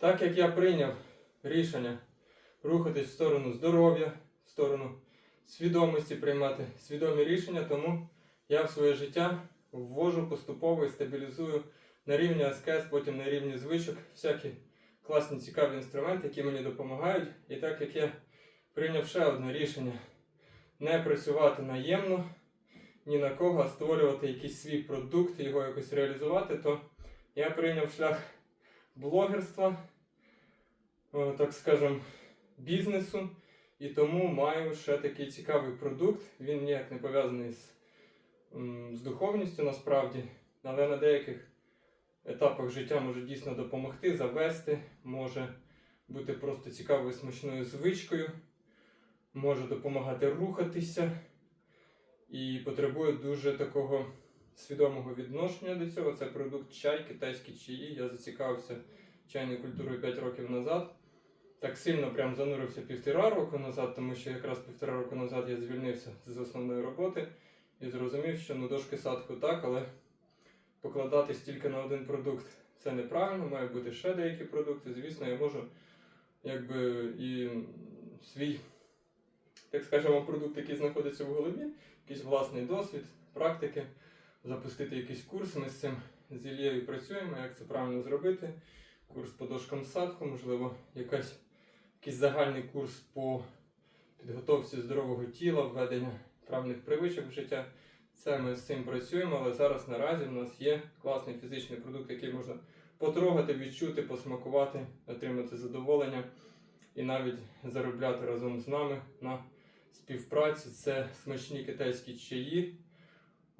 Так як я прийняв рішення рухатись в сторону здоров'я, в сторону свідомості приймати свідомі рішення, тому я в своє життя ввожу поступово і стабілізую на рівні аскез, потім на рівні звичок, всякі класні цікаві інструменти, які мені допомагають. І так як я прийняв ще одне рішення не працювати наємно, ні на кого, а створювати якийсь свій продукт, його якось реалізувати, то я прийняв шлях блогерства, так скажем, бізнесу. І тому маю ще такий цікавий продукт. Він ніяк не пов'язаний з, з духовністю насправді, але на деяких етапах життя може дійсно допомогти, завести, може бути просто цікавою смачною звичкою, може допомагати рухатися і потребує дуже такого свідомого відношення до цього. Це продукт чай, китайські чаї. Я зацікавився чайною культурою 5 років назад. Так сильно прям занурився півтора року назад, тому що якраз півтора року назад я звільнився з основної роботи і зрозумів, що ну дошки садку так, але покладатись тільки на один продукт це неправильно, має бути ще деякі продукти. Звісно, я можу якби і свій, так скажемо, продукт, який знаходиться в голові, якийсь власний досвід, практики, запустити якийсь курс. Ми з цим з Ілією працюємо, як це правильно зробити. Курс по дошкам садку, можливо, якась, якийсь загальний курс по підготовці здорового тіла, введення правильних привичок в життя. Це ми з цим працюємо, але зараз наразі в нас є класний фізичний продукт, який можна потрогати, відчути, посмакувати, отримати задоволення і навіть заробляти разом з нами на співпраці. Це смачні китайські чаї.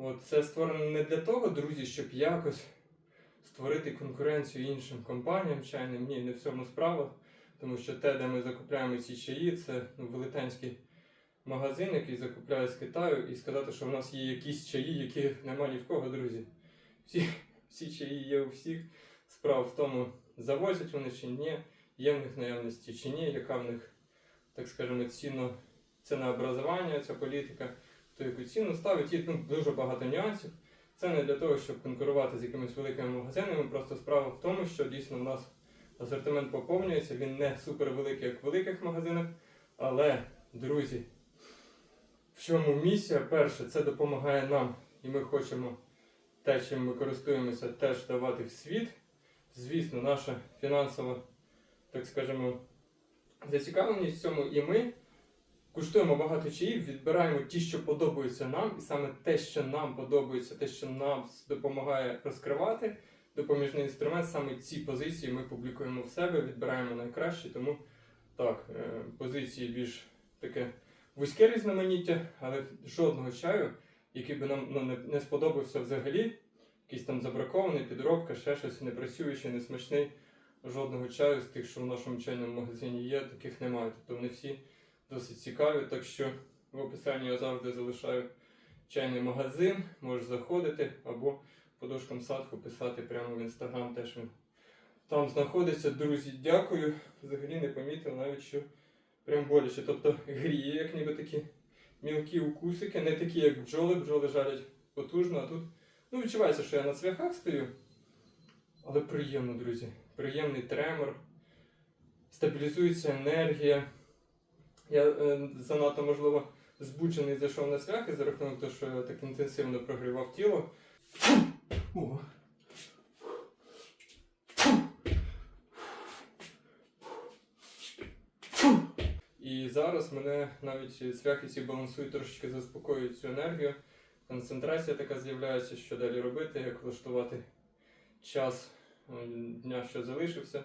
От це створено не для того, друзі, щоб якось створити конкуренцію іншим компаніям чайним. Ні, не в цьому справа. Тому що те, де ми закупляємо ці чаї, це ну, велетенський магазин, який закупляє з Китаю, і сказати, що в нас є якісь чаї, яких нема ні в кого, друзі. Всі, всі чаї є у всіх. Справа в тому, завозять вони чи ні, є в них наявності чи ні, яка в них, так скажемо, ціно, цінообразування, ця політика, то яку ціну ставить, і ну, дуже багато нюансів. Це не для того, щоб конкурувати з якимись великими магазинами. Просто справа в тому, що дійсно в нас асортимент поповнюється. Він не супер великий, як в великих магазинах. Але, друзі, в чому місія? Перше, це допомагає нам, і ми хочемо те, чим ми користуємося, теж давати в світ. Звісно, наша фінансова, так скажемо, зацікавленість в цьому, і ми куштуємо багато чаїв, відбираємо ті, що подобаються нам, і саме те, що нам подобається, те, що нам допомагає розкривати допоміжний інструмент, саме ці позиції ми публікуємо в себе, відбираємо найкраще. Тому так, е, позиції більш таке вузьке різноманіття, але жодного чаю, який би нам ну, не, не сподобався взагалі, якийсь там забракований, підробка, ще щось не працюючий, не смачний. Жодного чаю з тих, що в нашому чайному магазині є, таких немає. Тобто вони всі досить цікаві. Так що в описанні я завжди залишаю чайний магазин, можеш заходити або по дошкам садку писати прямо в інстаграм. Теж він там знаходиться. Друзі, дякую. Взагалі не помітив навіть, що прям боляче. Тобто гріє, як ніби такі мілкі укусики, не такі, як бджоли. Бджоли жарять потужно, а тут ну, відчувається, що я на цвяхах стою. Але приємно, друзі. Приємний тремор, стабілізується енергія. Я е, занадто, можливо, збуджений зайшов на цвяхи за рахунок того, що я так інтенсивно прогрівав тіло. О. І зараз мене навіть цвяхи ці балансують, трошечки заспокоюють цю енергію. Концентрація така з'являється, що далі робити, як влаштувати час дня, що залишився.